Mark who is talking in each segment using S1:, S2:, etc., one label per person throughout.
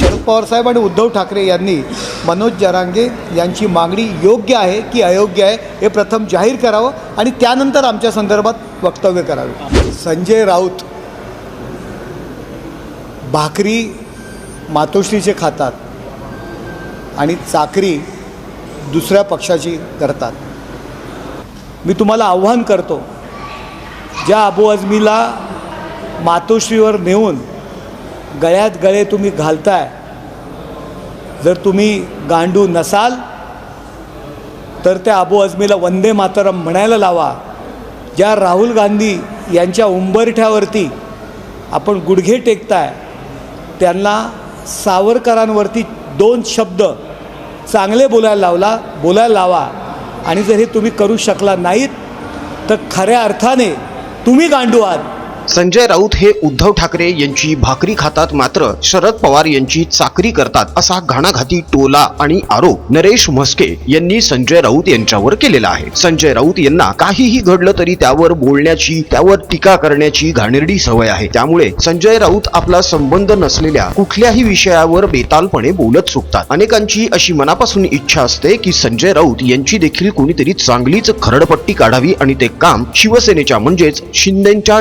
S1: शरद पवारसाहेब आणि उद्धव ठाकरे यांनी मनोज जरांगे यांची मागणी योग्य आहे की अयोग्य आहे हे प्रथम जाहीर करावं आणि त्यानंतर आमच्या संदर्भात वक्तव्य करावे. संजय राऊत भाकरी मातोश्रीचे खातात आणि चाकरी दुसऱ्या पक्षाची करतात. मी तुम्हाला आव्हान करतो ज्या अबू अजमीला मातोश्रीवर नेऊन गळ्यात गळे तुम्ही घालताय. जर तुम्ही गांडू नसाल तर त्या अबू अजमीला वंदे मातरम म्हणायला लावा. ज्या राहुल गांधी यांच्या उंबरठ्यावरती आपण गुडघे टेकताय त्यांना सावरकरांवरती दोन शब्द चांगले बोलायला लावला बोलायला लावा. आणि जर हे तुम्ही करू शकला नाहीत तर खऱ्या अर्थाने तुम्ही गांडू आहात.
S2: संजय राऊत हे उद्धव ठाकरे यांची भाकरी खातात मात्र शरद पवार यांची चाकरी करतात असा घाणाघाती टोला आणि आरोप नरेश म्हस्के यांनी संजय राऊत यांच्यावर केलेला आहे. संजय राऊत यांना काहीही घडलं तरी त्यावर बोलण्याची त्यावर टीका करण्याची घाणेरडी सवय आहे. त्यामुळे संजय राऊत आपला संबंध नसलेल्या कुठल्याही विषयावर बेतालपणे बोलत चुकतात. अनेकांची अशी मनापासून इच्छा असते की संजय राऊत यांची देखील कोणीतरी चांगलीच खरडपट्टी काढावी आणि ते काम शिवसेनेच्या म्हणजेच शिंदेच्या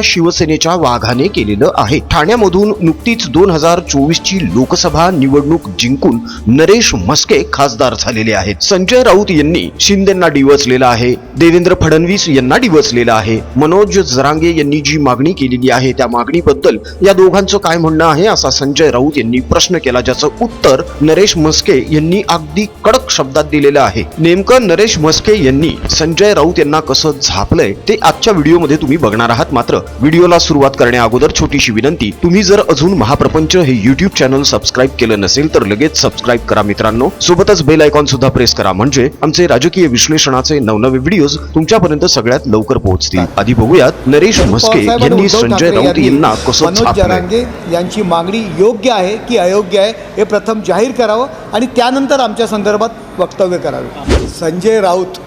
S2: शिवसेनेच्या वाघाने केलेलं आहे. ठाण्यामधून नुकतीच दोन हजार चोवीस ची लोकसभा निवडणूक जिंकून नरेश म्हस्के खासदार झालेले आहेत. संजय राऊत यांनी शिंदेना डिवचलेला आहे. देवेंद्र फडणवीस यांना डिवचलेला आहे. मनोज जरांगे यांनी जी मागणी केलेली आहे त्या मागणीबद्दल या दोघांचं काय म्हणणं आहे असा संजय राऊत यांनी प्रश्न केला ज्याचं उत्तर नरेश म्हस्के यांनी अगदी कडक शब्दात दिलेलं आहे. नेमकं नरेश म्हस्के यांनी संजय राऊत यांना कसं झापलंय ते आजच्या व्हिडिओमध्ये तुम्ही बघणार आहात. मात्र व्हिडिओला सुरुवात करण्या अगोदर छोटीशी विनंती तुम्ही जर अजून महाप्रपंच हे युट्यूब चॅनल सबस्क्राईब केलं नसेल तर लगेच सबस्क्राईब करा मित्रांनो. सोबतच बेल आयकॉन सुद्धा प्रेस करा. म्हणजे आमचे राजकीय विश्लेषणाचे नवनवे व्हिडिओज तुमच्यापर्यंत सगळ्यात लवकर पोहोचतील. आधी बघूयात नरेश म्हस्के यांनी संजय राऊत
S1: यांनी
S2: कसं
S1: यांची मागणी योग्य आहे की अयोग्य आहे हे प्रथम जाहीर करावं आणि त्यानंतर आमच्या संदर्भात वक्तव्य करावे. संजय राऊत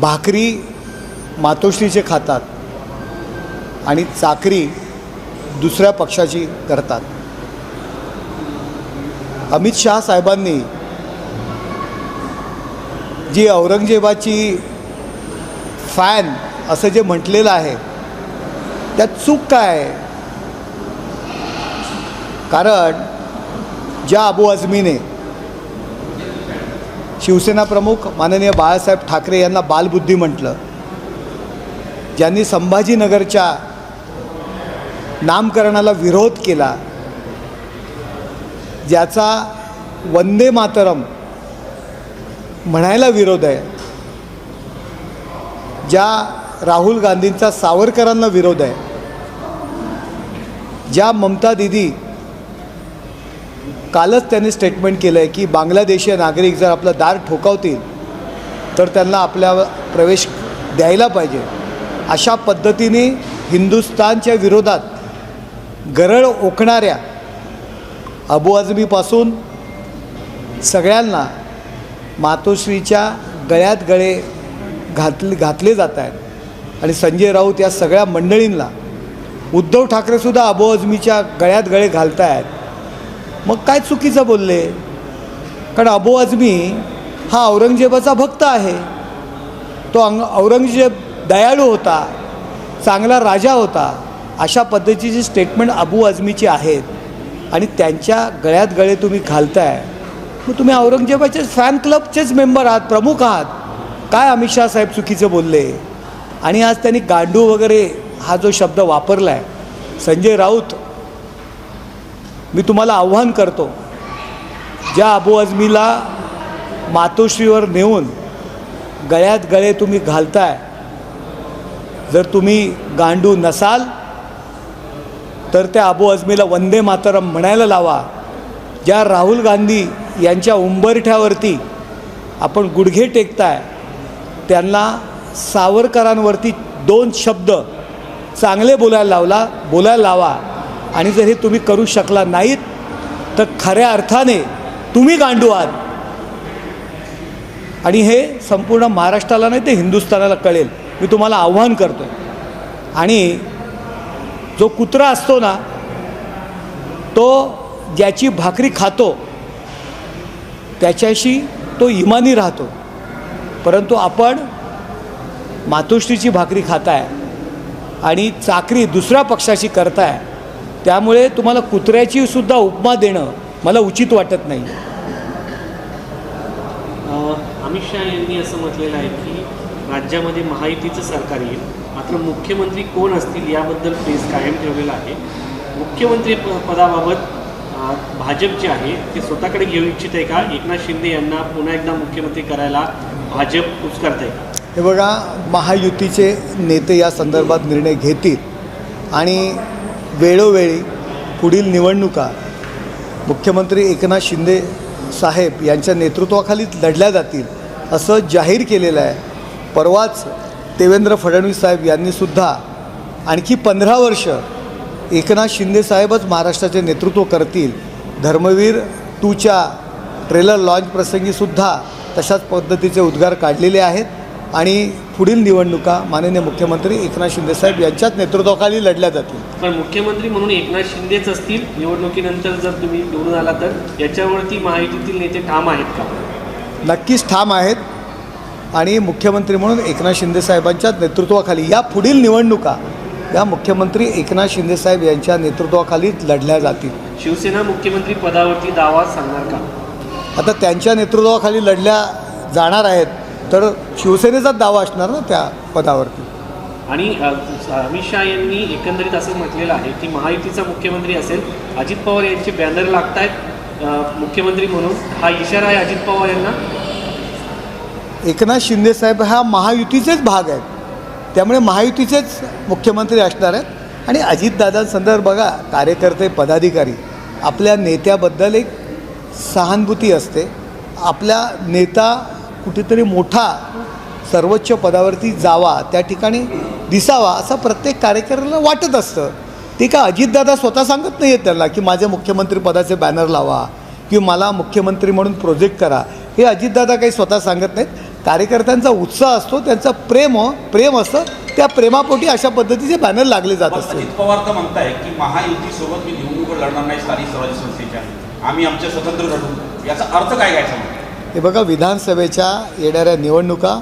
S1: भाकरी मातोश्रीचे खातात. आणि चाकरी दुसऱ्या पक्षाची करतात. अमित शहा साहेबांनी जी औरंगजेबाची फॅन असं जे म्हटलेलं आहे त्यात चूक काय आहे? कारण ज्या अबू आझमीने शिवसेना प्रमुख माननीय बाळासाहेब ठाकरे यांना बालबुद्धी म्हटलं ज्यांनी संभाजीनगरच्या नामकरणाला विरोध केला ज्याचा वंदे मातरम म्हणायला विरोध आहे ज्या राहुल गांधींचा सावरकरांना विरोध आहे ज्या ममता दिदी कालच त्यांनी स्टेटमेंट केलं आहे की बांगलादेशीय नागरिक जर आपलं दार ठोकावतील तर त्यांना आपल्या प्रवेश द्यायला पाहिजे. अशा पद्धतीने हिंदुस्तानच्या विरोधात गरळ ओकणाऱ्या अबू आजमीपासून सगळ्यांना मातोश्रीच्या गळ्यात गळे घातले घातले जात आहेत. आणि संजय राऊत या सगळ्या मंडळींना उद्धव ठाकरेसुद्धा अबू आजमीच्या गळ्यात गळे घालत आहेत मग काय चुकीचं बोलले? कारण अबू आजमी हा औरंगजेबाचा भक्त आहे. तो अंग औरंगजेब दयाळू होता चांगला राजा होता. अशा पद्धतीची स्टेटमेंट अबू आझमीची आहेत. आणि त्यांच्या गळ्यात गळे तुम्ही घालताय. मग तुम्ही औरंगजेबाचे फॅन क्लबचेच मेंबर आहात प्रमुख आहात. काय अमित शाह साहेब चुकीचं बोलले? आणि आज त्यांनी गांडू वगैरे हा जो शब्द वापरला आहे संजय राऊत मी तुम्हाला आव्हान करतो ज्या अबू आझमीला मातोश्रीवर नेऊन गळ्यात गळे तुम्ही घालताय जर तुम्ही गांडू नसाल तर त्या अबू आझमीला वंदे मातरम म्हणायला लावा. ज्या राहुल गांधी यांच्या उंबरठ्यावरती आपण गुडघे टेकताय त्यांना सावरकरांवरती दोन शब्द चांगले बोलायला लावला बोलायला लावा. आणि जर हे तुम्ही करू शकला नाहीत तर खऱ्या अर्थाने तुम्ही गांडू आहात. आणि हे संपूर्ण महाराष्ट्राला नाही ते हिंदुस्थानाला कळेल. मी तुम्हाला आव्हान करतो आणि जो कुत्रा असतो ना तो ज्याची भाकरी खातो त्याच्याशी तो इमानी राहतो. परंतु आपण मातोश्रीची भाकरी खाताय आणि चाकरी दुसऱ्या पक्षाशी करताय त्यामुळे तुम्हाला कुत्र्याची सुद्धा उपमा देणं मला उचित वाटत नाही.
S3: अमित शहा यांनी असं म्हटलेलं आहे की राज्यामध्ये महायुतीचं सरकार येईल. मात्र मुख्यमंत्री कोण असतील याबद्दल पेस कायम ठेवलेला आहे. मुख्यमंत्री प पदाबाबत भाजप जे आहे ते स्वतःकडे घेऊ इच्छित आहे का? एकनाथ शिंदे यांना पुन्हा एकदा मुख्यमंत्री करायला भाजप उचकारत आहे
S1: हे बघा महायुतीचे नेते या संदर्भात निर्णय घेतील आणि वेळोवेळी पुढील निवडणुका मुख्यमंत्री एकनाथ शिंदे साहेब यांच्या नेतृत्वाखाली लढल्या जातील असं जाहीर केलेलं आहे. परवाच देवेंद्र फडणवीस साहेब यांनीसुद्धा आणखी पंधरा वर्ष एकनाथ शिंदे साहेबच महाराष्ट्राचे नेतृत्व करतील. धर्मवीर टूच्या ट्रेलर लॉन्च प्रसंगीसुद्धा तशाच पद्धतीचे उद्गार काढलेले आहेत. आणि पुढील निवडणुका माननीय मुख्यमंत्री एकनाथ शिंदे साहेब यांच्याच नेतृत्वाखाली लढल्या जातील.
S3: पण मुख्यमंत्री म्हणून एकनाथ शिंदेच असतील निवडणुकीनंतर जर तुम्ही निवडून आला तर? याच्यावरती महायुतीतील नेते ठाम आहेत का?
S1: नक्कीच ठाम आहेत. आणि मुख्यमंत्री म्हणून एकनाथ शिंदे साहेबांच्याच नेतृत्वाखाली या पुढील निवडणुका या मुख्यमंत्री एकनाथ शिंदे साहेब यांच्या नेतृत्वाखालीच लढल्या जातील.
S3: शिवसेना मुख्यमंत्री पदावरती दावा सांगणार का?
S1: आता त्यांच्या नेतृत्वाखाली लढल्या जाणार आहेत तर शिवसेनेचाच दावा असणार ना त्या पदावरती?
S3: आणि अमित शहा यांनी एकंदरीत असं म्हटलेलं आहे की महायुतीचा मुख्यमंत्री असेल अजित पवार यांचे बॅनर लागत आहेत मुख्यमंत्री म्हणून. हा इशारा आहे अजित पवार यांना.
S1: एकनाथ शिंदे साहेब हा महायुतीचेच भाग आहेत. त्यामुळे महायुतीचेच मुख्यमंत्री असणार आहेत. आणि अजितदादांसंदर्भ बघा कार्यकर्ते पदाधिकारी आपल्या नेत्याबद्दल एक सहानुभूती असते. आपला नेता कुठेतरी मोठा सर्वोच्च पदावरती जावा त्या ठिकाणी दिसावा असं प्रत्येक कार्यकर्त्याला वाटत असतं. ते का अजितदादा स्वतः सांगत नाही आहेत त्याला की माझ्या मुख्यमंत्री पदाचे बॅनर लावा किंवा मला मुख्यमंत्री म्हणून प्रोजेक्ट करा. हे अजितदादा काही स्वतः सांगत नाहीत. कार्यकर्त्यांचा उत्साह असतो त्यांचं प्रेम प्रेम असतं त्या प्रेमापोटी अशा पद्धतीचे बॅनर लागले जात असतात
S4: अजित पवार तर म्हणताय की महायुतीसोबत मी निवडणूक लढणार नाही स्थानिक स्वराज्य संस्थेच्या. आम्ही आमच्या स्वतंत्र लढू. याचा अर्थ काय घ्यायचा?
S1: हे बघा विधानसभेच्या येणाऱ्या निवडणुका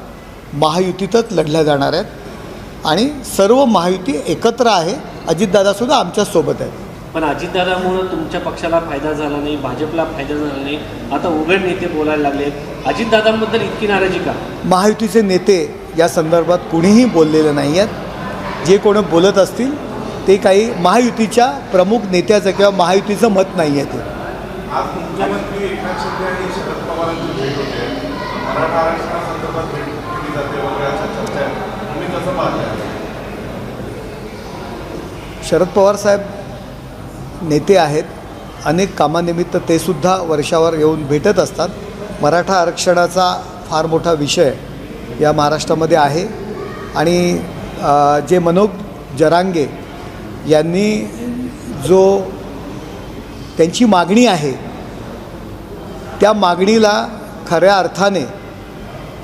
S1: महायुतीतच लढल्या जाणार आहेत आणि सर्व महायुती एकत्र आहे. अजितदादासुद्धा आमच्यासोबत आहेत.
S3: पण अजितदादामुळं तुमच्या पक्षाला फायदा झाला नाही भाजपला फायदा झाला नाही. आता उघड नेते बोलायला लागले अजितदादांबद्दल इतकी नाराजी का?
S1: महायुतीचे नेते या संदर्भात कुणीही बोललेले नाही आहेत. जे कोण बोलत असतील ते काही महायुतीच्या प्रमुख नेत्याचं किंवा महायुतीचं मत नाही आहे ते.
S5: शरद
S1: पवार साहेब नेते आहेत. अनेक कामानिमित्त ते सुद्धा वर्षावर येऊन भेटत असतात. मराठा आरक्षणाचा फार मोठा विषय या महाराष्ट्रामध्ये आहे. आणि जे मनोज जरांगे यांनी जो त्यांची मागणी आहे त्या मागणीला खऱ्या अर्थाने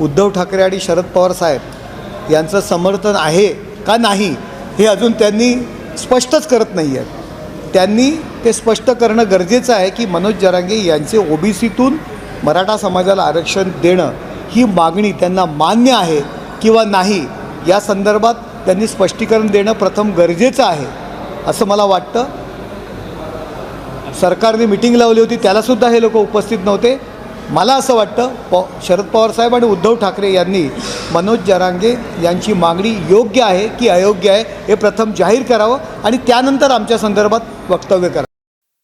S1: उद्धव ठाकरे आणि शरद पवार साहेब यांचं समर्थन आहे का नाही हे अजून त्यांनी स्पष्टच करत नाही आहेत त्यांनी ते स्पष्ट करणं गरजेचं आहे की मनोज जरांगे यांचे ओबीसीतून मराठा समाजाला आरक्षण देणं ही मागणी त्यांना मान्य आहे किंवा नाही या संदर्भात त्यांनी स्पष्टीकरण देणं प्रथम गरजेचं आहे असं मला वाटतं. सरकारने मिटिंग लावली होती त्यालासुद्धा हे लोक उपस्थित नव्हते. मला असं वाटतं प शरद पवार साहेब आणि उद्धव ठाकरे यांनी मनोज जरांगे यांची मागणी योग्य आहे की अयोग्य आहे हे प्रथम जाहीर करावं आणि त्यानंतर आमच्या संदर्भात वक्तव्य करा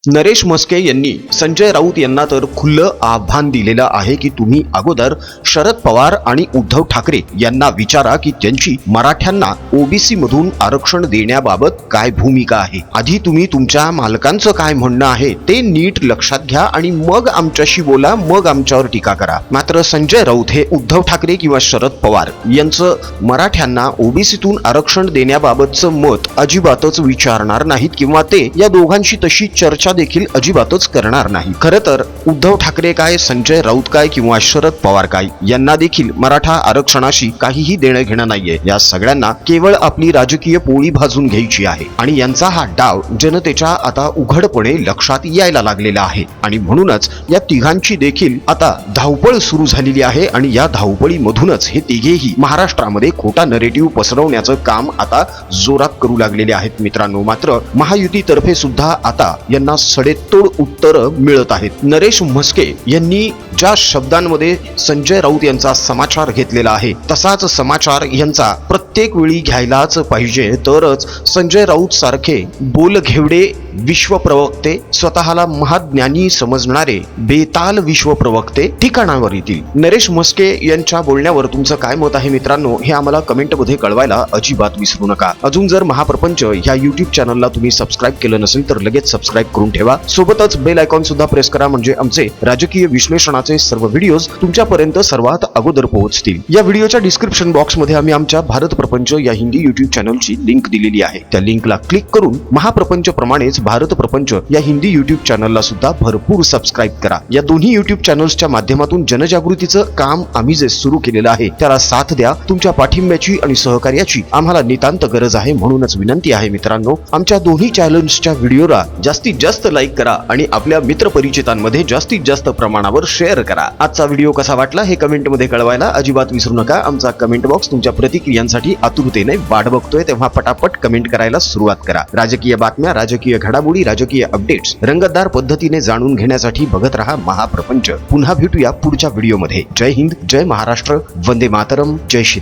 S2: नरेश म्हस्के यांनी संजय राऊत यांना तर खुल्लं आव्हान दिलेलं आहे की तुम्ही अगोदर शरद पवार आणि उद्धव ठाकरे यांना विचारा की त्यांची मराठ्यांना ओबीसी मधून आरक्षण देण्याबाबत काय भूमिका आहे. आधी तुम्ही तुमच्या मालकांचं काय म्हणणं आहे ते नीट लक्षात घ्या आणि मग आमच्याशी बोला मग आमच्यावर टीका करा. मात्र संजय राऊत हे उद्धव ठाकरे किंवा शरद पवार यांचं मराठ्यांना ओबीसीतून आरक्षण देण्याबाबतचं मत अजिबातच विचारणार नाहीत किंवा ते या दोघांशी तशी चर्चा चर्चा देखील अजिबातच करणार नाही. खरं तर उद्धव ठाकरे काय संजय राऊत काय किंवा शरद पवार काय यांना देखील मराठा आरक्षणाशी काहीही देणं घेणं नाहीये. या सगळ्यांना केवळ आपली राजकीय पोळी भाजून घ्यायची आहे. आणि यांचा हा डाव जनतेच्या आता उघडपणे लक्षात यायला लागलेला आहे. आणि म्हणूनच या तिघांची देखील आता धावपळ सुरू झालेली आहे आणि या धावपळीमधूनच हे तिघेही महाराष्ट्रामध्ये खोटा नरेटिव्ह पसरवण्याचं काम आता जोरात करू लागलेले आहेत मित्रांनो. मात्र महायुतीतर्फे सुद्धा आता यांना सडेतोड उत्तर मिळत आहेत. नरेश म्हस्के यांनी ज्या शब्दांमध्ये संजय राऊत यांचा समाचार घेतलेला आहे तसाच समाचार यांचा प्रत्येक वेळी घ्यायलाच पाहिजे. तरच संजय राऊत सारखे बोलघेवडे विश्वप्रवक्ते स्वतःला महाज्ञानी समजणारे बेताल विश्वप्रवक्ते ठिकाणावर येतील. नरेश म्हस्के यांच्या बोलण्यावर तुमचं काय मत आहे मित्रांनो हे आम्हाला कमेंटमध्ये कळवायला अजिबात विसरू नका. अजून जर महाप्रपंच ह्या युट्यूब चॅनलला तुम्ही सबस्क्राईब केलं नसेल तर लगेच सबस्क्राईब करून ठेवा. सोबतच बेल आयकॉन सुद्धा प्रेस करा म्हणजे आमचे राजकीय विश्लेषणाचे सर्व व्हिडिओज तुमच्यापर्यंत सर्वात अगोदर पोहोचतील. या व्हिडिओच्या डिस्क्रिप्शन बॉक्समध्ये आम्ही आमच्या भारत प्रपंच या हिंदी युट्यूब चॅनलची लिंक दिलेली आहे. त्या लिंकला क्लिक करून महाप्रपंच प्रमाणेच भारत प्रपंच या हिंदी युट्यूब चॅनलला सुद्धा भरपूर सबस्क्राईब करा. या दोन्ही युट्यूब चॅनल्सच्या माध्यमातून जनजागृतीचं काम आम्ही जे सुरू केलेलं आहे त्याला साथ द्या. तुमच्या पाठिंब्याची आणि सहकार्याची आम्हाला नितांत गरज आहे म्हणूनच विनंती आहे मित्रांनो. आमच्या दोन्ही चॅनल्सच्या व्हिडिओला जास्तीत जास्त जास्त लाईक करा आणि आपल्या मित्रपरिचितांमध्ये जास्तीत जास्त प्रमाणावर शेअर करा. आजचा व्हिडिओ कसा वाटला हे कमेंटमध्ये कळवायला अजिबात विसरू नका. आमचा कमेंट बॉक्स तुमच्या प्रतिक्रियांसाठी आतुरतेने वाट बघतोय तेव्हा पटापट कमेंट करायला सुरुवात करा. राजकीय बातम्या राजकीय घडामोडी राजकीय अपडेट्स रंगतदार पद्धतीने जाणून घेण्यासाठी बघत रहा महाप्रपंच. पुन्हा भेटूया पुढच्या व्हिडिओमध्ये जय हिंद जय महाराष्ट्र वंदे मातरम जय श्री